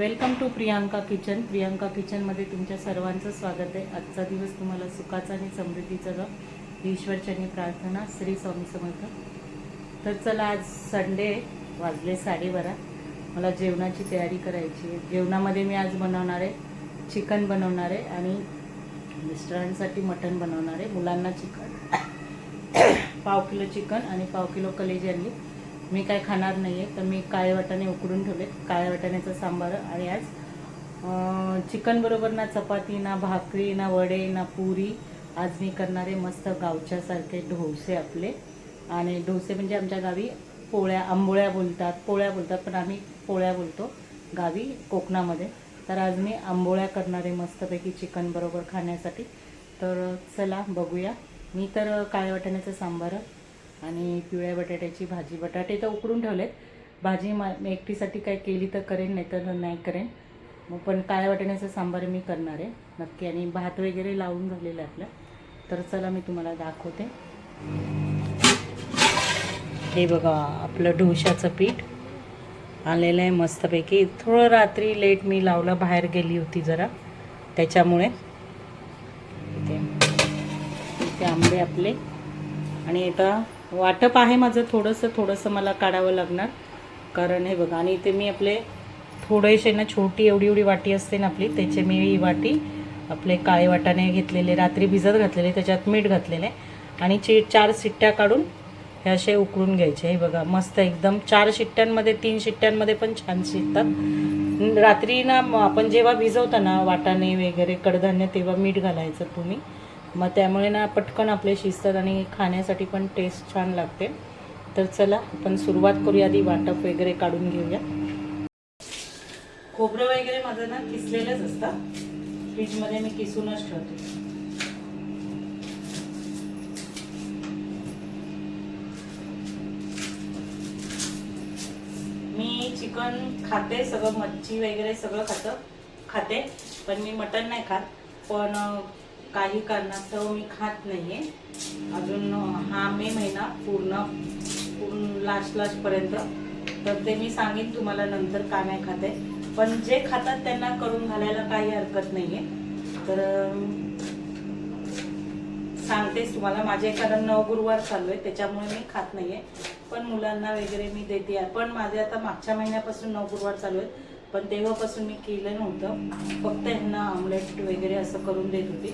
Welcome to Priyanka kitchen. Priyanka किचनमध्ये तुमच्या सर्वांचं स्वागत आहे. आजचा दिवस तुम्हाला सुखाचा आणि समृद्धीचा जाऊ ईश्वरचरणी प्रार्थना श्री स्वामी समर्थ. तर चला आज संडे वाजले साडेबारा. मला जेवणाची तयारी करायची आहे. जेवणामध्ये मी आज बनवणार आहे चिकन बनवणार आहे आणि मिस्टरांसाठी मटण बनवणार आहे. मुलांना चिकन. पाव किलो चिकन आणि पाव किलो कलेजी आणली. मी काय खाणार नाही आहे तर मी काळे वाटाणे उकडून ठेवले काळ्या वाटाण्याचा सांबार आणि आज चिकनबरोबर ना चपाती ना भाकरी ना वडे ना पुरी. आज मी करणारे मस्त गावच्यासारखे डोसे आपले. आणि डोसे म्हणजे आमच्या गावी पोळ्या आंबोळ्या बोलतात पोळ्या बोलतात पण आम्ही पोळ्या बोलतो गावी कोकणामध्ये. तर आज मी आंबोळ्या करणार आहे मस्तपैकी चिकनबरोबर खाण्यासाठी. तर चला बघूया. मी तर काळे वाटाण्याचं सांबार आणि पिवळ्या बटाट्याची भाजी बटाटे तर उकडून ठेवलेत. भाजी मा एकटीसाठी काय केली तर करेन नाही तर नाही करेन. मग पण काळ्या वाटाण्याचं सांबार मी करणार आहे नक्की. आणि भात वगैरे लावून झालेलं आहे आपलं. तर चला मी तुम्हाला दाखवते. हे बघा आपलं डोशाचं पीठ आलेलं आहे मस्तपैकी. थोडं रात्री लेट मी लावलं बाहेर गेली होती जरा. त्याच्यामुळे इथे इथे आंबे आपले. आणि आता वाटप आहे माझं थोडंसं थोडंसं मला काढावं लागणार. कारण हे बघा आणि इथे मी आपले थोडेसे ना छोटी एवढी एवढी वाटी असते ना आपली त्याचे मी ही वाटी आपले काळे वाटाणे घेतलेले रात्री भिजत घातलेले त्याच्यात मीठ घातलेले आणि ची चार शिट्ट्या काढून हे असे उकळून घ्यायचे. हे बघा मस्त एकदम चार शिट्ट्यांमध्ये तीन शिट्ट्यांमध्ये पण छान शिजतात. रात्री ना आपण जेव्हा भिजवतो ना वाटाणे वगैरे कडधान्य तेव्हा मीठ घालायचं तुम्ही. मग त्यामुळे ना पटकन आपले शिजतात आणि खाण्यासाठी पण टेस्ट छान लागते. तर चला आपण सुरुवात करूया आधी वाटप वगैरे काढून घेऊया. खोबरं वगैरे माझं ना किसलेलंच असतं. फ्रीजमध्ये मी किसूनच ठेवते. मी चिकन खाते सगळं मच्छी वगैरे सगळं खातं. खाते पण मी मटण नाही खात. पण काही कारणास्तव मी खात नाहीये. अजून हा मे महिना पूर्ण पूर्ण लास्ट लास्टपर्यंत तर ते मी सांगेन तुम्हाला नंतर का नाही खाते पण जे खातात त्यांना करून घालायला काही हरकत नाहीये. तर सांगतेच तुम्हाला. माझे कारण नऊ गुरुवार चालू आहे त्याच्यामुळे मी खात नाहीये. पण मुलांना वगैरे मी देते. आहे. पण माझे आता मागच्या महिन्यापासून नऊ गुरुवार चालू आहेत. पण तेव्हापासून मी केलं नव्हतं. फक्त ह्यांना ऑमलेट वगैरे असं करून देत होती.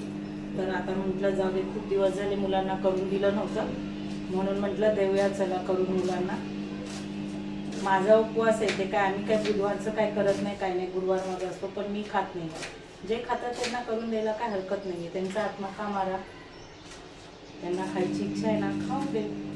तर आता म्हटलं जाऊ दे खूप दिवस झाले मुलांना करून दिलं नव्हतं. म्हणून म्हटलं देऊया चला करून मुलांना. माझा उपवास आहे ते काय आम्ही काय बुधवारचं काय करत नाही काय नाही गुरुवार माझा असतो पण मी खात नाही. जे खातात त्यांना करून द्यायला काय हरकत नाही त्यांचा आत्मा का मारा. त्यांना खायची इच्छा आहे ना खाऊ दे.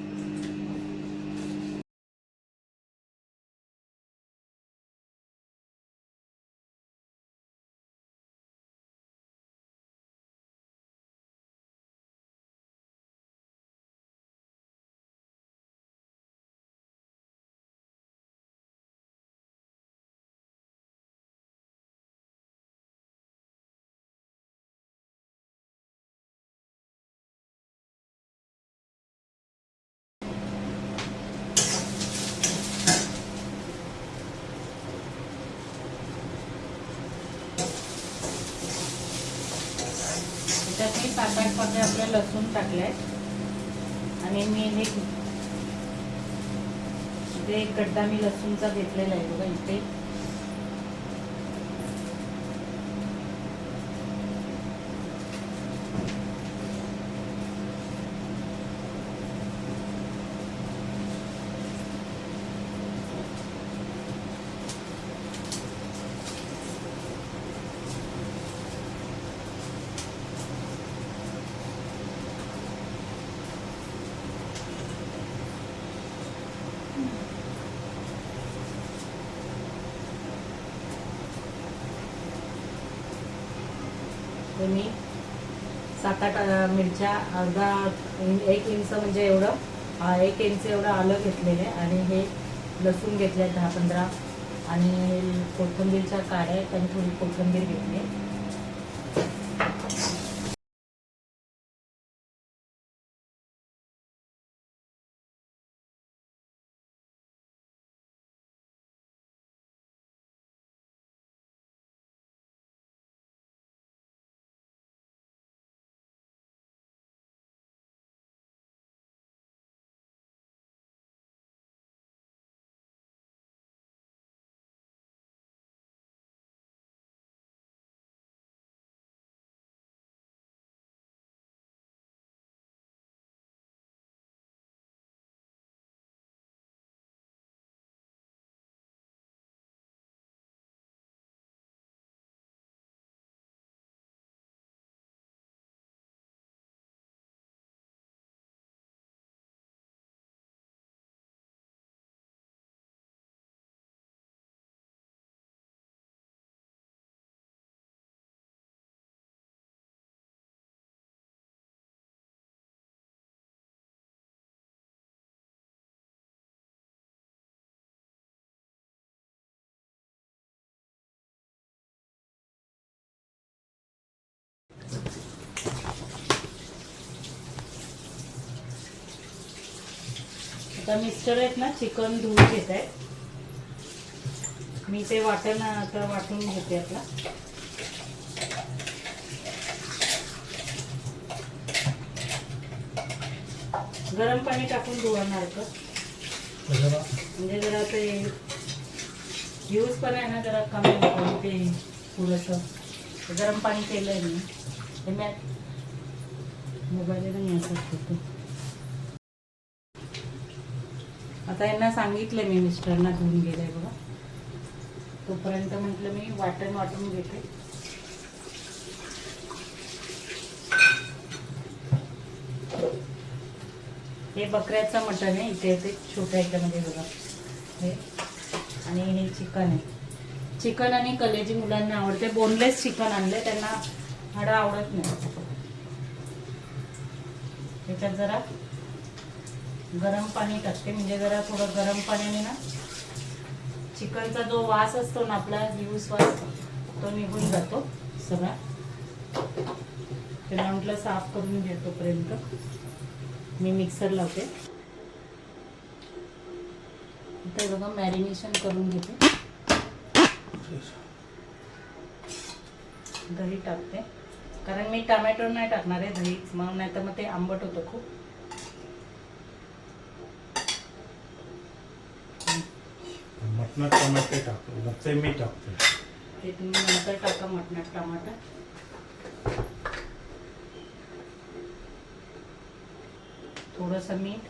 त्याच्यात मी सात आठ पाकळ्या आपल्या लसूण टाकले आणि मी हे इथे एक गड्डा मी लसूणचा घेतलेला आहे बघा इथे. तर मी. सात आठ मिरच्या अर्धा एक इंच म्हणजे एवढं. एक इंच एवढं आलं घेतलेलं आहे आणि हे लसूण घेतले दहा पंधरा आणि कोथिंबीरच्या काड्या आहेत आणि थोडी कोथिंबीर घेतली. आहे आता मिस्टर आहेत ना चिकन धुवून घेत आहेत मी ते वाटण आता वाटून घेते आपला गरम पाणी टाकून धुवणार का? म्हणजे जरा ते यूज पण आहे ना जरा कमी होतं ते पुरंसं गरम पाणी केलं आहे मी मी मोबाईल नाही असं होतं आता यांना सांगितलं मी मिस्टरना घेऊन गेलंय बघा. तोपर्यंत म्हटलं मी वाटण वाटून घेते. हे बकऱ्याचं मटण आहे इथे ते छोट्या याच्यामध्ये बघा. हे. आणि हे चिकन आहे. चिकन आणि कलेजी मुलांना आवडते. बोनलेस चिकन आणले त्यांना हाडं आवडत नाही. त्याच्यात जरा गरम पाणी टाकते म्हणजे जरा थोडं गरम पाण्याने ना चिकनचा जो वास असतो ना आपला यूज वास तो निघून जातो सगळा. त्याला म्हटलं साफ करून घेतोपर्यंत मी मिक्सर लावते. ते बघा मॅरिनेशन करून घेते. दही टाकते. कारण मी टमॅटो नाही टाकणार आहे दही मग नाही तर मग ते आंबट होतं खूप. मटणात टमाटे टाकतो मग मी टाकतो. ते तुम्ही नंतर टाका मटणात टमाटर थोडंसं मीठ.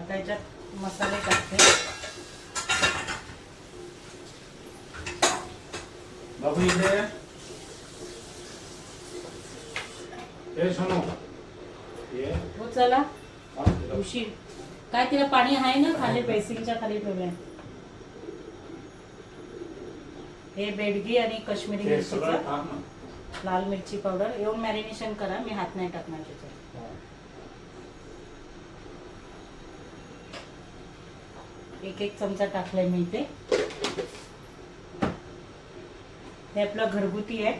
आता याच्यात मसाले टाकते. बाबू इथे हे सोनू ये हो चला उशीर. काय तिला पाणी आहे ना खाली बेसिंगच्या खाली ठेवलंय? हे बेडगी आणि काश्मीरी मिरचीचं. ना. लाल मिरची पावडर. येऊन मॅरिनेशन करा मी हात नाही टाकणार त्याच्यात. एक एक चमचा टाकलाय मी इथे. हे आपलं घरगुती आहे.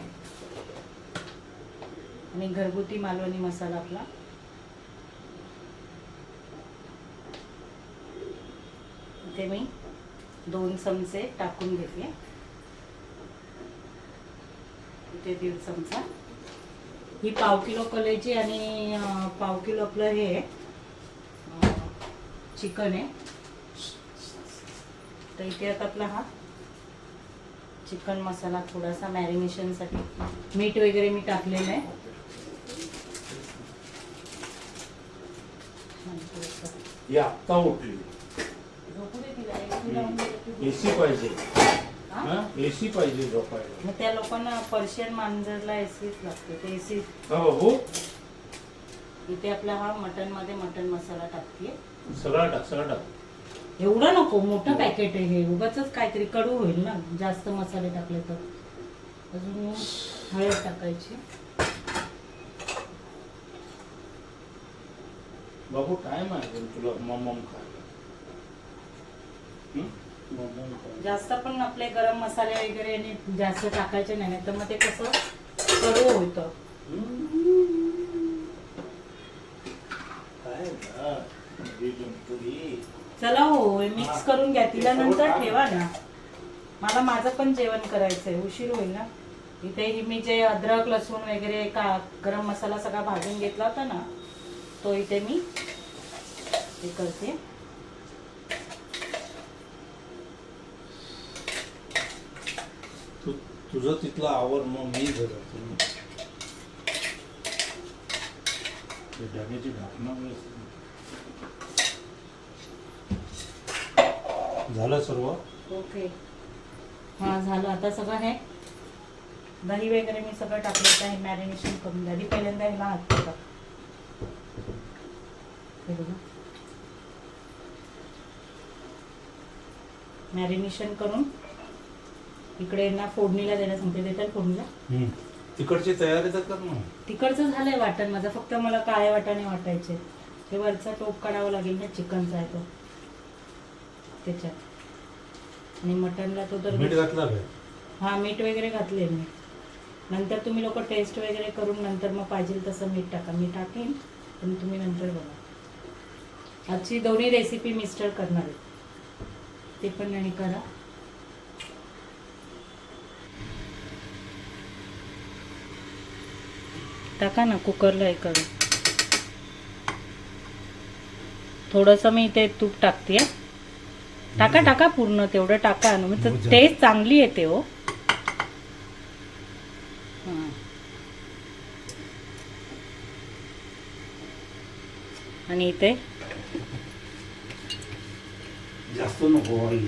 आणि घरगुती मालवणी मसाला आपला. इथे मी दोन चमचे टाकून घेतले इथे दीड चमचा. ही पाव किलो कलेची आणि पाव किलो आपलं हे आहे, चिकन आहे. तर इथे आता आपला हा चिकन मसाला थोडासा मॅरिनेशनसाठी मीठ वगैरे मी टाकलेलं आहे. आणि थोडंसं ही आत्ता उठली झोपू दे तिला, AC लावून दिलं की एसी पाहिजे. हा? एसी पाहिजे झोपायला. मग त्या लोकांना पर्शियन मांजरला एसीच लागते ते एसी का बाबू इथे आपला हा मटनमध्ये मटन मसाला टाकते. सगळा टाक सगळा टाक. एवढं नको मोठं पॅकेट आहे हे. उगाच काहीतरी कडू होईल ना जास्त मसाले टाकले तर. अजून हळद टाकायची. बाबू टाइम आहे तुला हं? मम खायला. जास्त पण आपले गरम मसाले वगैरे आणि जास्त टाकायचे नाही तर मग ते कसं कडू होतं. ही जंपुरी. चला हो मिक्स करून घ्या तिला नंतर ठेवा ना. मला माझं पण जेवण करायचंय उशीर होईल ना. इथे मी जे अद्रक लसूण वगैरे का गरम मसाला सगळा भाजून घेतला होता ना तो इथे मी हे करते तू तुझं तिथलं आवर मग मी जरा ते डब्याची ढाकणं झालं सर्व? ओके. हा झालं. आता सगळं हे दही वगैरे मी सगळं टाकलं आहे मॅरिनेशन करून द्या आधी पहिल्यांदा ह्याला हात होता मॅरिनेशन करून इकडे यांना फोडणीला देणं सांगते देतात फोडणीला. तिकडची तयारी तर कर ना. तिकडचं झालंय वाटण माझं. फक्त मला काळे वाटाणे वाटायचे. ते वरचा टोप काढावा लागेल ना चिकनचा आहे तो. त्याच्यात. आणि मटनला तो तर मीठ घातलं हा मीठ वगैरे घातले मी. नंतर तुम्ही लोक टेस्ट वगैरे करून नंतर मग पाहिजे तसं मीठ टाका. मी टाकेन पण तुम्ही नंतर बघा. आजची दोन्ही रेसिपी मिस्टर करणार आहेत. ते पण आणि करा. टाका ना कुकरला हे करू थोडंसं मी इथे तूप टाकते टाका टाका पूर्ण तेवढं टाका. भुजा. टेस्ट चांगली येते हो. हां. आणि इथे? जास्त नको ऑइल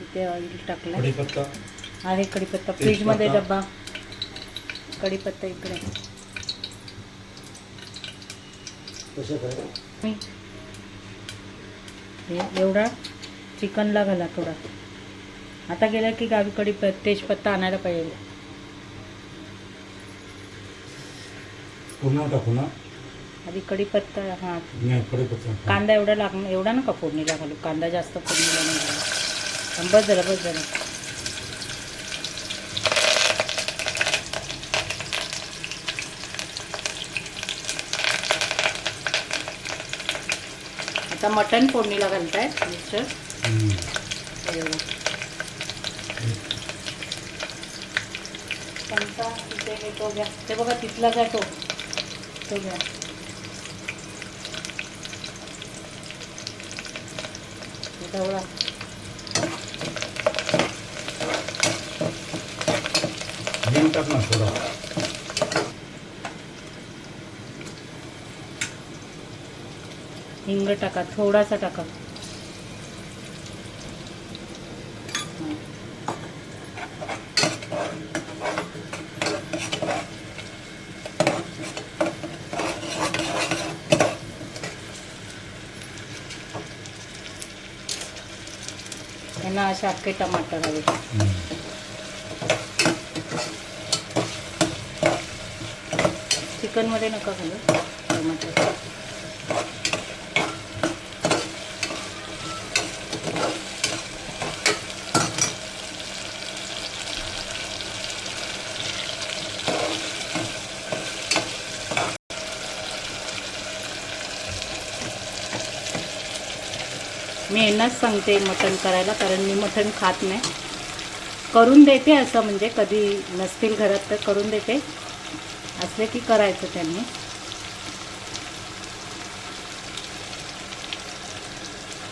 इथे ऑइल टाकलं कढीपत्ता. तेजपत्ता. फ्रीजमध्ये डब्बा. कढीपत्ता इकडे. हे एवढा चिकनला घाला थोडा. आता गेला की गावी कढी तेजपत्ता आणायला पाहिजे. टाकू ना आधी कढीपत्ता हां. नाही कढीपत्ता. कांदा एवढा लागणार एवढा नका फोडणीला घालू. कांदा जास्त फोडणीला नाही घालू. बस झालं बस झालं आता मटण फोडणीला मिस्टर. हे. चमचा इथे हे तो घ्या ते बघा तिथला घ्या तो तो घ्या थोडा हिंग टाका थोडासा टाका हं. यांना असे अख्खे टमाटर हवे चिकनमध्ये नका घालू टमाटर यांनाच सांगते मटण करायला कारण मी मटण खात नाही. करून देते असं म्हणजे कधी नसतील घरात तर करून देते. असले की करायचं त्यांनी.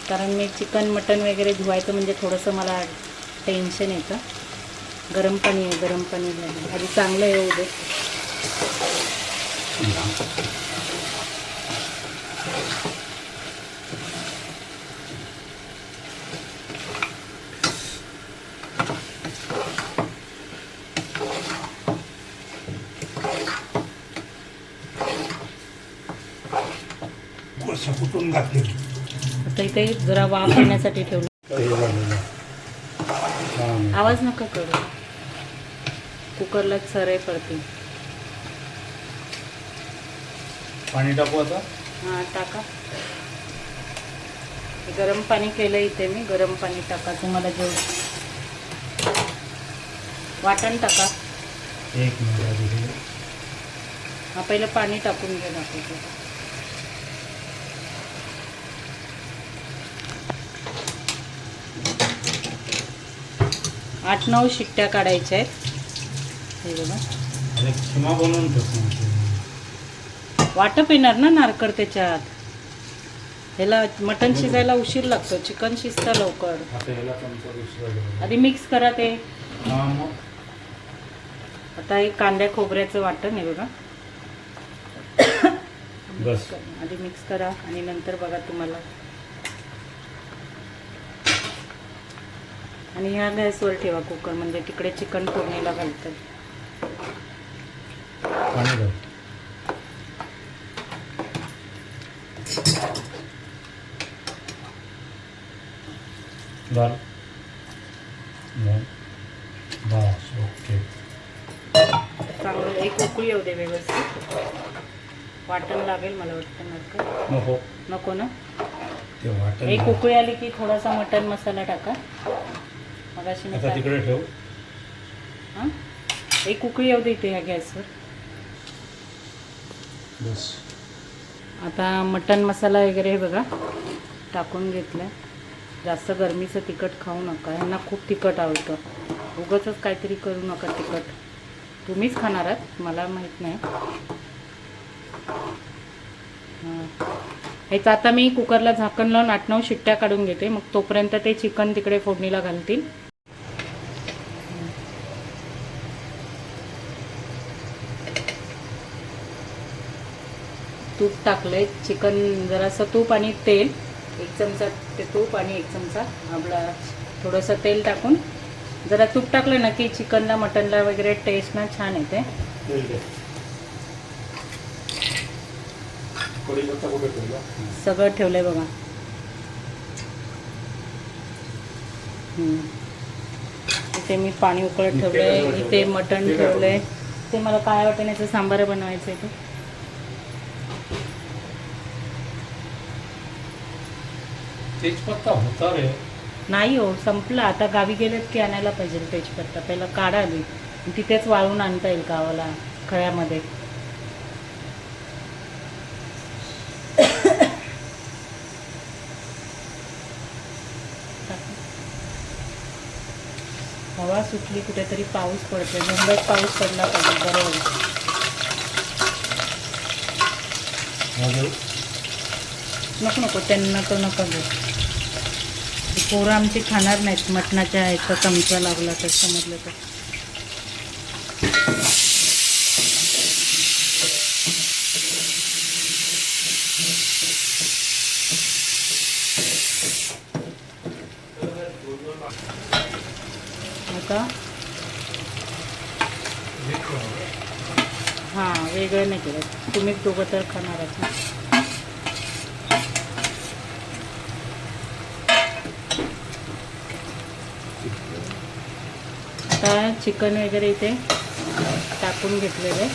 कारण मी चिकन मटन वगैरे धुवायचं म्हणजे थोडंसं मला टेन्शन येतं. गरम पाणी आहे गरम पाणी झालं आधी चांगलं येऊ दे असं कुठून घातले. आता इथे जरा वाफ येण्यासाठी ठेवलं. आवाज नका करू. कुकरला सरळ पडते पाणी टाकू आता? हां टाका. गरम पाणी केलं इथे मी. गरम पाणी टाका. तुम्हाला जेवढं वाटण टाका. एक मिनिट हे. पहिलं पाणी टाकून घ्या दाखवतो आठ नऊ शिट्ट्या काढायच्या आहेत. हे बघा. वाटप येणार ना नारकर त्याच्यात? ह्याला मटण शिजायला उशीर लागतो. चिकन शिजतं लवकर. आधी मिक्स करा ते. आता हे कांद्या खोबऱ्याचं वाटण आहे बघा. बस. आधी मिक्स करा आणि नंतर बघा तुम्हाला. आणि ह्या गॅसवर ठेवा कुकर म्हणजे तिकडे चिकन फोडणीला घालतं पाणी घाल. घाल घाल. बस ओके. चांगलं एक उकळी येऊ दे व्यवस्थित. वाटण लागेल मला वाटतं नका नको. नको ना? ते वाटण एक. उकळी आली की थोडासा मटण मसाला टाका. आता तिकडे ठेव. हां? एक उकळी येऊ दे इथे ह्या गॅसवर. बस. आता मटन मसाला वगैरे हे बघा टाकून घेतलं जास्त गरमीचं तिखट खाऊ नका ह्यांना खूप तिखट आवडतं. उगाचच काहीतरी करू नका तिखट. तुम्हीच खाणार आहात मला माहीत नाही. हां. ह्याचं आता मी कुकरला झाकण लावून आठ नऊ शिट्ट्या काढून घेते मग तोपर्यंत ते चिकन तिकडे फोडणीला घालतील. तूप टाकलंय. चिकन जरासं तूप आणि तेल. एक चमचा ते तूप आणि एक चमचा आपला थोडंसं तेल टाकून. जरा तूप टाकलं ना की चिकनला मटनला वगैरे टेस्ट ना छान येते. ठेवला सगळं ठेवलंय बघा. हम्म. इथे मी पाणी उकळत ठेवलंय इथे? मटण ठेवलंय. ते मला काय वाटण्याचं सांबार बनवायचं आहे ते. तेजपत्ता होता रे. नाही हो संपलं. आता गावी गेलेत की आणायला पाहिजे तेजपत्ता. पहिला काढा आली तिथेच वाळून आणता येईल गावाला खळ्यामध्ये. हवा सुटली कुठेतरी पाऊस पडतोय. मुंबईत पाऊस पडला पाहिजे बरोबर नको नको. त्यांना तर नको ती पोरं आमची खाणार नाहीत. मटणाच्या ह्याचा चमचा लागला तर समजलं तर. आता? हां वेगळं नाही केलं तुम्ही दोघं तर खाणार आहात ना आता चिकन वगैरे इथे टाकून घेतलेलं. आहे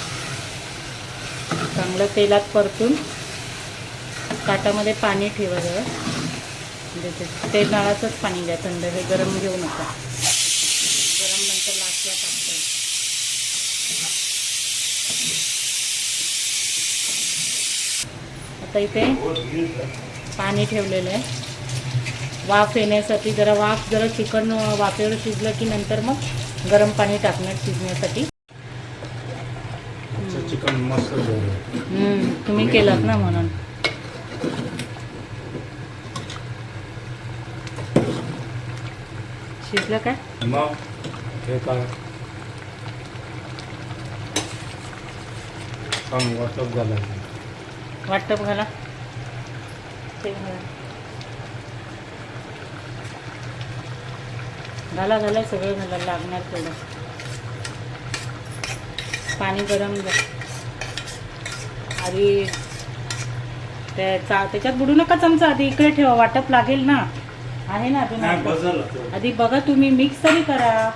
चांगलं तेलात परतून ताटामध्ये पाणी ठेवा जवळ म्हणजे ते- ते नळाचंच पाणी द्या थंड हे गरम घेऊ नका. गरम नंतर लास्टला टाकतो. आता इथे पाणी ठेवलेलं आहे. वाफ येण्यासाठी जरा वाफ जरा चिकन वाफेवर शिजलं की नंतर मग गरम पाणी टाकणार शिजण्यासाठी. चिकन मस्त तुम्ही केलात ना म्हणून. शिजलं काय मग हे काय सांग वाटप वाटप घाला ते घाला घाला घाला सगळं घाला लागणार थोडं पाणी गरम आधी त्या चा त्याच्यात बुडू नका चमचा आधी इकडे ठेवा वाटप लागेल ना. आहे ना अजून. आधी बघा तुम्ही मिक्स तरी करा.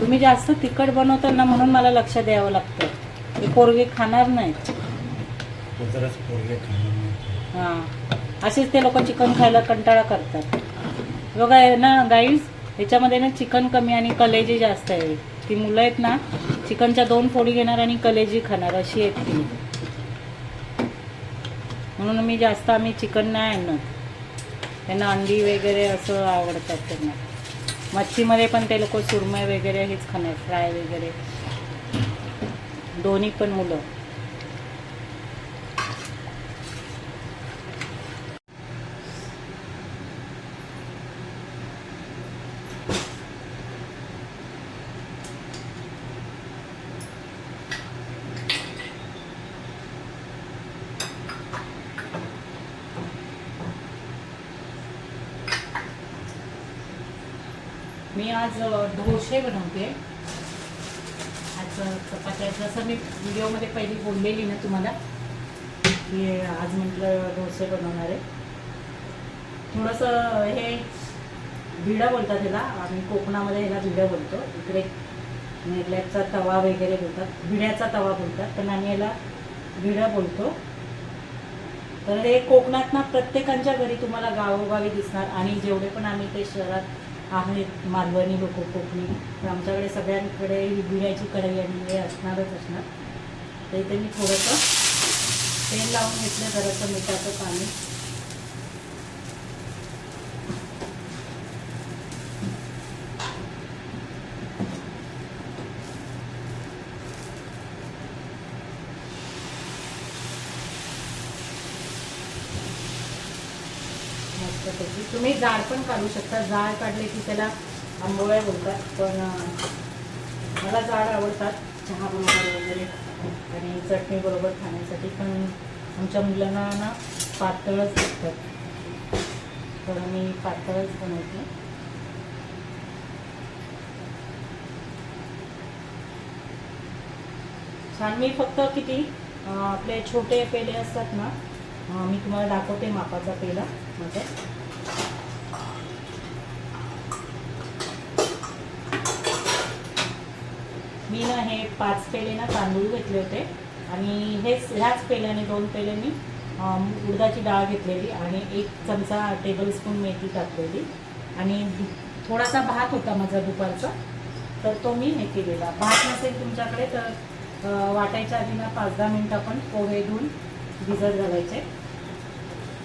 तुम्ही जास्त तिखट बनवता ना म्हणून मला लक्ष द्यावं लागतं. ते पोरगे खाणार नाहीत. जराच पोरगे खाणार नाही. हां. असेच ते लोक चिकन खायला कंटाळा करतात. बघा आहे ना गाईज ह्याच्यामध्ये ना चिकन कमी आणि कलेजी जास्त आहे. ती मुलं आहेत ना चिकनच्या दोन फोडी घेणार आणि कलेजी खाणार अशी आहेत ती. म्हणून मी जास्त आम्ही चिकन नाही आणत. त्यांना अंडी वगैरे असं आवडतात त्यांना. मच्छीमध्ये पण ते लोक सुरमई वगैरे हेच खाणार फ्राय वगैरे. दोन्ही पण मुलं. मी आज अ, ढोसे बनवते. जसं मी व्हिडिओमध्ये पहिली बोललेली ना तुम्हाला की आज म्हटलं डोसे बनवणार आहे. थोडंसं हे भिडं बोलतात ह्याला आम्ही कोकणामध्ये ह्याला भिडं बोलतो. इकडे निर्ल्याचा तवा वगैरे बोलतात भिड्याचा तवा बोलतात पण आम्ही याला भिडं बोलतो. तर हे कोकणात ना प्रत्येकांच्या घरी तुम्हाला गावोगावी दिसणार आणि जेवढे पण आम्ही ते शहरात आहेत मालवणी लोक कोकणी तर आमच्याकडे सगळ्यांकडे ही बिड्याची कढई आणि हे असणारच असणार. तर इथे मी थोडंसं तेल लावून घेतलं जरासं मिठाचं पाणी मस्तपैकी तुम्ही जाड पण काढू शकता. जाड काढले की त्याला आंबोळ्या बोलतात. पण मला जाड आवडतात. चहा बरोबर वगैरे आणि चटणी बरोबर खाण्यासाठी. पण आमच्या मुलांना ना पातळच लागतात. तर मी पातळच बनवते. छान. मी फक्त किती आपले छोटे पेले असतात ना मी तुम्हाला दाखवते मापाचा पेला माझा मी ना हे पाच पेले ना तांदूळ घेतले होते. आणि हेच ह्याच पेल्याने दोन पेले मी उडदाची डाळ घेतलेली आणि एक चमचा टेबल स्पून मेथी टाकलेली. आणि थोडासा भात होता माझा दुपारचा. तर तो मी हे केलेला. भात नसेल तुमच्याकडे तर वाटायच्या आधी ना पाच दहा मिनटं आपण पोहे धुवून भिजत घालायचे.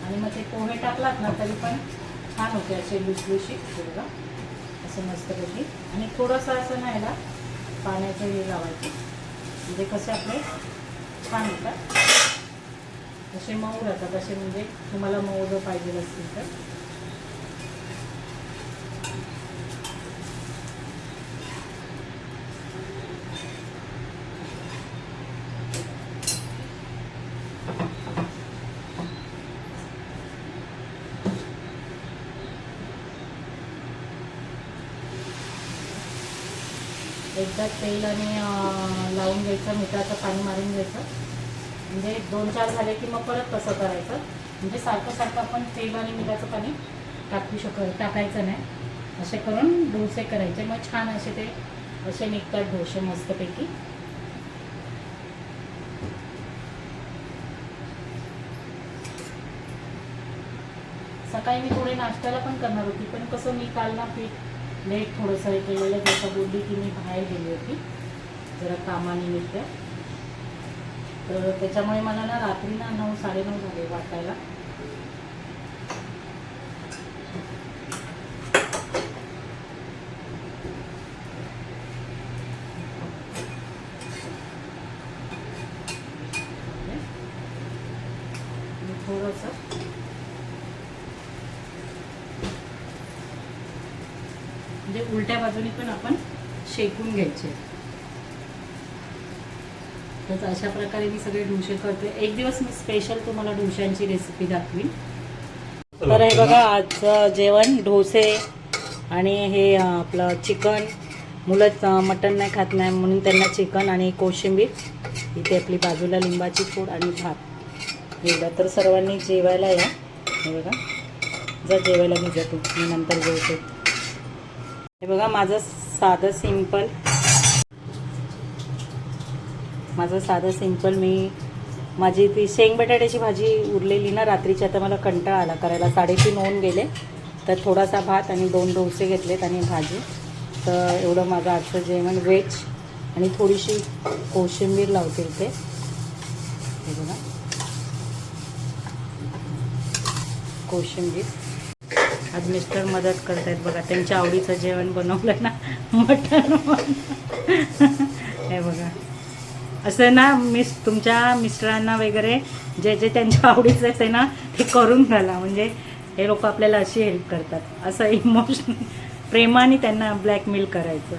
आणि मग ते पोहे टाकलात ना तरी पण छान होते असे लुसलुशी बघा असं मस्तपैकी. आणि थोडंसं असं नाही ना पाण्याचं हे लावायचं. म्हणजे कसे आपले? छान होतात. असे मऊ राहतात. असे म्हणजे तुम्हाला मऊ जर पाहिजे असतील तर. त्यात तेल आणि लावून घ्यायचं मिठाचं पाणी मारून घ्यायचं. म्हणजे दोन चार झाले की मग परत तसं करायचं. म्हणजे सारखं सारखं आपण तेल आणि मिठाचं पाणी टाकू शक टाकायचं नाही. असे करून डोसे करायचे. मग छान असे ते असे निघतात डोसे मस्तपैकी. सकाळी मी थोडे नाश्त्याला पण करणार होती पण कसं मी काल ना पीठ लेट थोडंसं हे केलेलं जसं बोलली की मी बाहेर गेली होती जरा कामानिमित्त. तर त्याच्यामुळे मला ना रात्री ना नऊ साडेनऊ झाले वाटायला आणि थोडंसं म्हणजे उलट्या बाजूने पण आपण शेकून घ्यायचे. तर अशा प्रकारे मी सगळे डोसे करते. एक दिवस मी स्पेशल तुम्हाला डोश्यांची रेसिपी दाखवीन. तर हे बघा आजचं जेवण डोसे आणि हे आपलं चिकन मुलं अं, मटण नाही खात नाही म्हणून त्यांना चिकन आणि कोशिंबीर. इथे आपली बाजूला लिंबाची फूड आणि भात. एवढं तर सर्वांनी जेवायला या. हे बघा. जा जेवायला मी जातो मी नंतर जेवते. हे बघा माझं साधं सिंपल. माझं साधं सिंपल मी माझी ती शेंग बटाट्याची भाजी उरलेली ना रात्रीची आता मला कंटाळा आला करायला. साडेतीन होऊन गेले तर थोडासा भात आणि दोन डोसे घेतलेत आणि भाजी. तर एवढं माझं आजचं जेवण व्हेज आणि थोडीशी कोशिंबीर लावते इथे. हे बघा. कोशिंबीर. आज मिस्टर मदत करत आहेत बघा त्यांच्या आवडीचं जेवण बनवलं ना मटण हे बघा. असं ना मिस तुमच्या मिस्टरांना वगैरे जे जे त्यांच्या आवडीचं आहे ते ना ते करून घाला. म्हणजे हे लोक आपल्याला अशी हेल्प करतात. असं इमोशन प्रेमाने त्यांना ब्लॅकमेल करायचं.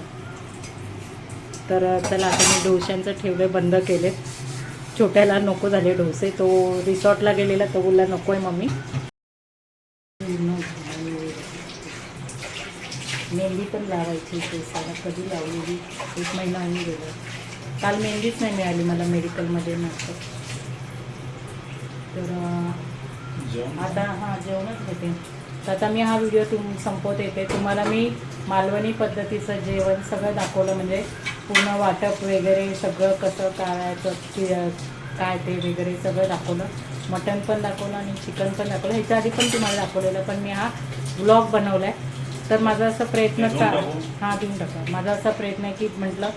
तर चला आता मी डोश्यांचं ठेवलं बंद केले छोट्याला नको झाले डोसे. तो रिसॉर्टला गेलेला तो बोलला नको आहे मम्मी. मेहंदी पण लावायची केसाला कधी लावलेली? एक महिना होऊन गेला. काल मेहंदीच नाही मिळाली मला मेडिकलमध्ये नसतं तर आता हां जेवणच घेते तर आता मी हा व्हिडिओ तुम संपवत येते. तुम्हाला मी मालवणी पद्धतीचं जेवण सगळं दाखवलं म्हणजे पूर्ण वाटप वगैरे सगळं कसं करायचं काय ते वगैरे सगळं दाखवलं. मटण पण दाखवलं आणि चिकन पण दाखवलं. ह्याच्या आधी पण तुम्हाला दाखवलेलं पण मी हा ब्लॉग बनवला आहे तर माझा असा प्रयत्न हा देऊन टाका? माझा असा प्रयत्न आहे की म्हटलं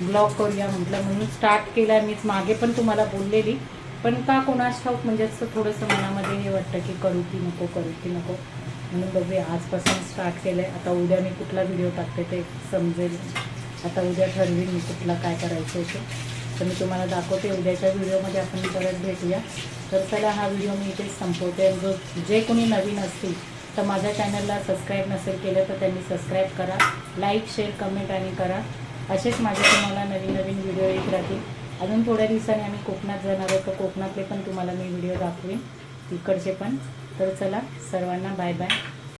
ब्लॉग करूया म्हटलं. म्हणून स्टार्ट केला आहे मीच मागे पण तुम्हाला बोललेली. पण का कोणास ठाऊक? म्हणजे असं थोडंसं मनामध्ये हे वाटतं की करू की नको करू की नको. म्हणून बघूया. आजपासून स्टार्ट केलं आहे आता उद्या मी कुठला व्हिडिओ टाकते ते समजेल. आता उद्या ठरवीन मी कुठला काय करायचं आहे ते. तर मी तुम्हाला दाखवते. उद्याच्या व्हिडिओमध्ये आपण परत भेटूया. तर चला हा व्हिडिओ मी इथेच संपवते. आणि जो जे कोणी नवीन असतील तर माझ्या चॅनलला सबस्क्राईब नसेल केलं तर त्यांनी सबस्क्राईब करा लाईक शेअर कमेंट आणि करा. असेच माझे तुम्हाला नवीन नवीन व्हिडिओ येत राहतील. अजून थोड्या दिवसांनी आम्ही कोकणात जाणार आहोत तर कोकणातले पण तुम्हाला मी व्हिडिओ दाखवेन तिकडचे पण. तर चला सर्वांना बाय बाय